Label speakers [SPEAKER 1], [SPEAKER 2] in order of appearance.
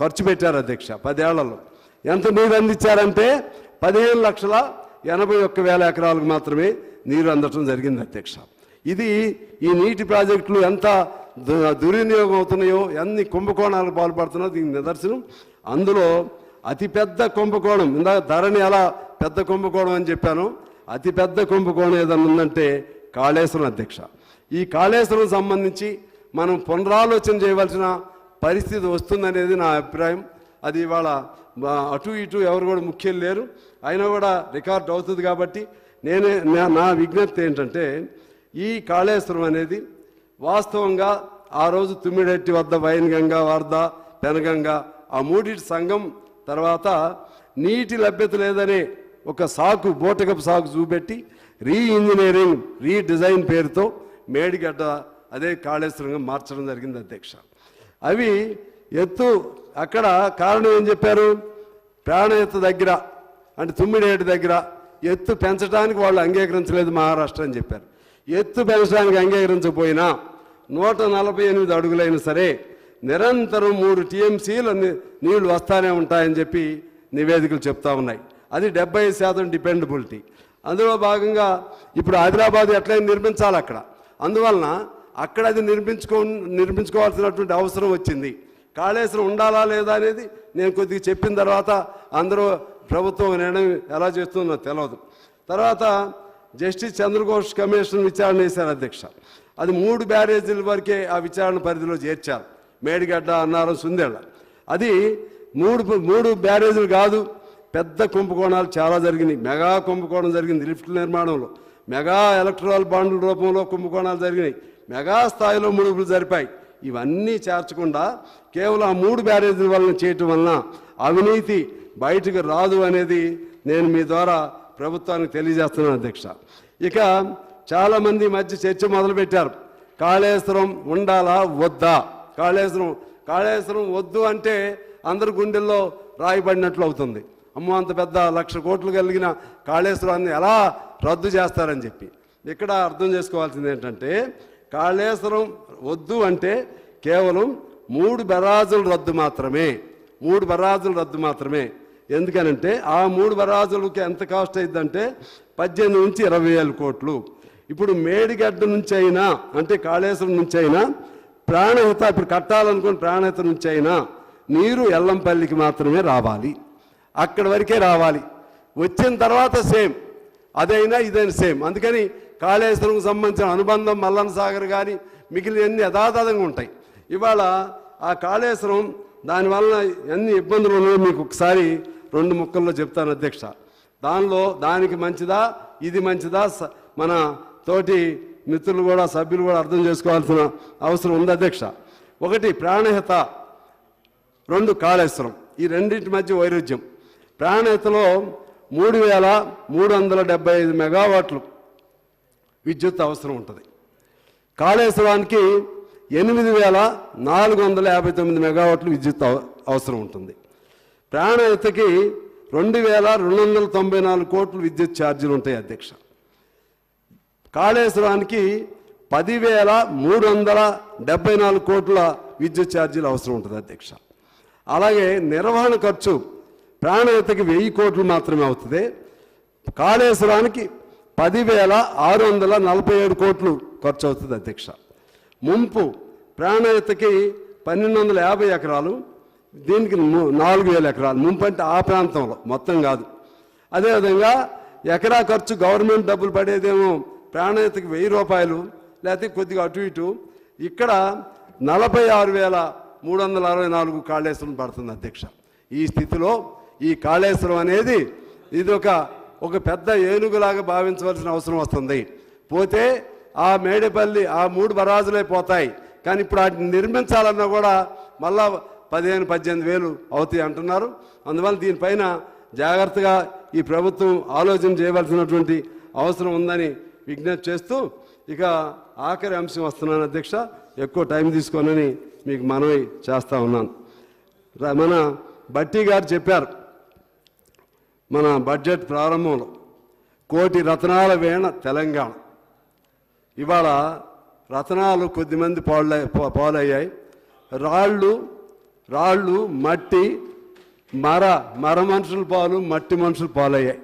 [SPEAKER 1] ఖర్చు పెట్టారు అధ్యక్ష పదేళ్ళలో. ఎంత నీరు అందించారంటే పదిహేను లక్షల ఎనభై ఒక్క వేల ఎకరాలకు మాత్రమే నీరు అందటం జరిగింది అధ్యక్ష. ఇది ఈ నీటి ప్రాజెక్టులు ఎంత దు- దుర్వినియోగం అవుతున్నాయో ఎన్ని కుంభకోణాలకు పాల్పడుతున్నాయో దీనికి నిదర్శనం. అందులో అతిపెద్ద కుంభకోణం ఇందాక ధరణి ఎలా పెద్ద కుంభకోణం అని చెప్పాను. అతిపెద్ద కుంభకోణం ఏదన్నా ఉందంటే కాళేశ్వరం అధ్యక్ష. ఈ కాళేశ్వరం సంబంధించి మనం పునరాలోచన చేయవలసిన పరిస్థితి వస్తుందనేది నా అభిప్రాయం. అది ఇవాళ అటు ఇటు ఎవరు కూడా ముఖ్యం లేరు. అయినా కూడా రికార్డ్ అవుతుంది కాబట్టి నేనే నా- నా విజ్ఞప్తి ఏంటంటే ఈ కాళేశ్వరం అనేది వాస్తవంగా ఆ రోజు తుమ్మిడెట్టి వద్ద వైన్గంగ వార్ద పెనగంగ ఆ మూడిటి సంఘం తర్వాత నీటి లభ్యత లేదనే ఒక సాకు బోటకపు సాకు చూపెట్టి రీ ఇంజనీరింగ్ రీడిజైన్ పేరుతో మేడిగడ్డ అదే కాళేశ్వరంగా మార్చడం జరిగింది అధ్యక్ష. అవి ఎత్తు అక్కడ కారణం ఏం చెప్పారు? ప్రాణ ఎత్తు దగ్గర అంటే తుమ్మిడేటి దగ్గర ఎత్తు పెంచడానికి వాళ్ళు అంగీకరించలేదు మహారాష్ట్ర అని చెప్పారు. ఎత్తు పెంచడానికి అంగీకరించకపోయినా నూట నలభై ఎనిమిది అడుగులైనా సరే నిరంతరం మూడు టీఎంసీలు నీళ్ళు వస్తానే ఉంటాయని చెప్పి నివేదికలు చెప్తా ఉన్నాయి. అది డెబ్బై శాతం డిపెండబిలిటీ. అందులో భాగంగా ఇప్పుడు హైదరాబాద్ ఎట్లయినా నిర్మించాలి అక్కడ. అందువలన అక్కడ అది నిర్మించుకో నిర్మించుకోవాల్సినటువంటి అవసరం వచ్చింది. కాళేశ్వరం ఉండాలా లేదా అనేది నేను కొద్దిగా చెప్పిన తర్వాత అందరూ ప్రభుత్వం నిర్ణయం ఎలా చేస్తుందో తెలియదు తర్వాత జస్టిస్ చంద్రఘోష్ కమిషన్ విచారణ చేశారు అధ్యక్ష. అది మూడు బ్యారేజీల వరకే ఆ విచారణ పరిధిలో చేర్చారు. మేడిగడ్డ అన్నారం సుందేళ్ళ అది మూడు మూడు బ్యారేజీలు కాదు పెద్ద కుంభకోణాలు చాలా జరిగినాయి. మెగా కుంభకోణం జరిగింది లిఫ్ట్ నిర్మాణంలో. మెగా ఎలక్ట్రల్ బాండ్ల రూపంలో కుంభకోణాలు జరిగినాయి. మెగా స్థాయిలో ముడుపులు జరిపాయి. ఇవన్నీ చేర్చకుండా కేవలం ఆ మూడు బ్యారేజీల వలన చేయటం వలన అవినీతి బయటకు రాదు అనేది నేను మీ ద్వారా ప్రభుత్వానికి తెలియజేస్తున్నాను అధ్యక్ష. ఇక చాలామంది మధ్య చర్చ మొదలుపెట్టారు. కాళేశ్వరం ఉండాలా వద్దా? కాళేశ్వరం కాళేశ్వరం వద్దు అంటే అందరి గుండెల్లో రాయబడినట్లు అవుతుంది. అమ్మో అంత పెద్ద లక్ష కోట్లు కలిగిన కాళేశ్వరాన్ని ఎలా రద్దు చేస్తారని చెప్పి. ఇక్కడ అర్థం చేసుకోవాల్సింది ఏంటంటే కాళేశ్వరం వద్దు అంటే కేవలం మూడు బరాజుల రద్దు మాత్రమే. మూడు బరాజుల రద్దు మాత్రమే. ఎందుకనంటే ఆ మూడు బరాజులకి ఎంత కాస్ట్ అయిందంటే పద్దెనిమిది నుంచి ఇరవై వేల కోట్లు. ఇప్పుడు మేడిగడ్డ నుంచి అయినా అంటే కాళేశ్వరం నుంచి అయినా ప్రాణహిత ఇప్పుడు కట్టాలనుకుని ప్రాణహిత నుంచి అయినా నీరు ఎల్లంపల్లికి మాత్రమే రావాలి. అక్కడి వరకే రావాలి. వచ్చిన తర్వాత సేమ్. అదైనా ఇదైనా సేమ్. అందుకని కాళేశ్వరంకు సంబంధించిన అనుబంధం మల్లన్న సాగర్ కానీ మిగిలినవన్నీ యథాతథంగా ఉంటాయి. ఇవాళ ఆ కాళేశ్వరం దానివల్ల ఎన్ని ఇబ్బందులు ఉన్నాయో మీకు ఒకసారి రెండు ముక్కల్లో చెప్తాను అధ్యక్ష. దానిలో దానికి మంచిదా ఇది మంచిదా స- మన తోటి మిత్రులు కూడా సభ్యులు కూడా అర్థం చేసుకోవాల్సిన అవసరం ఉంది అధ్యక్ష. ఒకటి ప్రాణహిత రెండు కాళేశ్వరం. ఈ రెండింటి మధ్య వైరుధ్యం. ప్రాణహితలో మూడు వేల మూడు వందల డెబ్బై ఐదు మెగావాట్లు విద్యుత్ అవసరం ఉంటుంది. కాళేశ్వరానికి ఎనిమిది వేల నాలుగు వందల యాభై తొమ్మిది మెగావాట్లు విద్యుత్ అవసరం ఉంటుంది. ప్రాణహితకి రెండు వేల రెండు వందల తొంభై నాలుగు కోట్లు విద్యుత్ ఛార్జీలు ఉంటాయి అధ్యక్ష. కాళేశ్వరానికి పదివేల మూడు వందల డెబ్బై నాలుగు కోట్ల విద్యుత్ ఛార్జీలు అవసరం ఉంటుంది అధ్యక్ష. అలాగే నిర్వహణ ఖర్చు ప్రాణహితకి వెయ్యి కోట్లు మాత్రమే అవుతుంది. కాళేశ్వరానికి పదివేల ఆరు వందల నలభై ఏడు కోట్లు ఖర్చు అవుతుంది అధ్యక్ష. ముంపు ప్రాణహితకి పన్నెండు వందల యాభై ఎకరాలు దీనికి నాలుగు వేల ఎకరాలు. ముంపు అంటే ఆ ప్రాంతంలో మొత్తం కాదు. అదేవిధంగా ఎకరా ఖర్చు గవర్నమెంట్ డబ్బులు పడేదేమో ప్రాణహితకి వెయ్యి రూపాయలు లేకపోతే కొద్దిగా అటు ఇటు. ఇక్కడ నలభై ఆరు వేల మూడు వందల అరవై నాలుగు కాళేశ్వరం పడుతుంది అధ్యక్ష. ఈ స్థితిలో ఈ కాళేశ్వరం అనేది ఇది ఒక ఒక పెద్ద ఏనుగులాగా భావించవలసిన అవసరం వస్తుంది. పోతే ఆ మేడపల్లి ఆ మూడు బరాజులే పోతాయి. కానీ ఇప్పుడు వాటిని నిర్మించాలన్నా కూడా మళ్ళా పదిహేను పద్దెనిమిది వేలు అవుతాయి అంటున్నారు. అందువల్ల దీనిపైన జాగ్రత్తగా ఈ ప్రభుత్వం ఆలోచన చేయవలసినటువంటి అవసరం ఉందని విజ్ఞప్తి చేస్తూ ఇక ఆఖరి అంశం వస్తున్నాను అధ్యక్ష. ఎక్కువ టైం తీసుకోనని మీకు మనవి చేస్తూ ఉన్నాను. మన బట్టి గారు చెప్పారు. మన బడ్జెట్ ప్రారంభంలో కోటి రత్నాల వేణ తెలంగాణ. ఇవాళ రత్నాలు కొద్దిమంది పాలు పాలయ్యాయి. రాళ్ళు రాళ్ళు మట్టి మర మర మనుషుల పాలు మట్టి మనుషుల పాలయ్యాయి.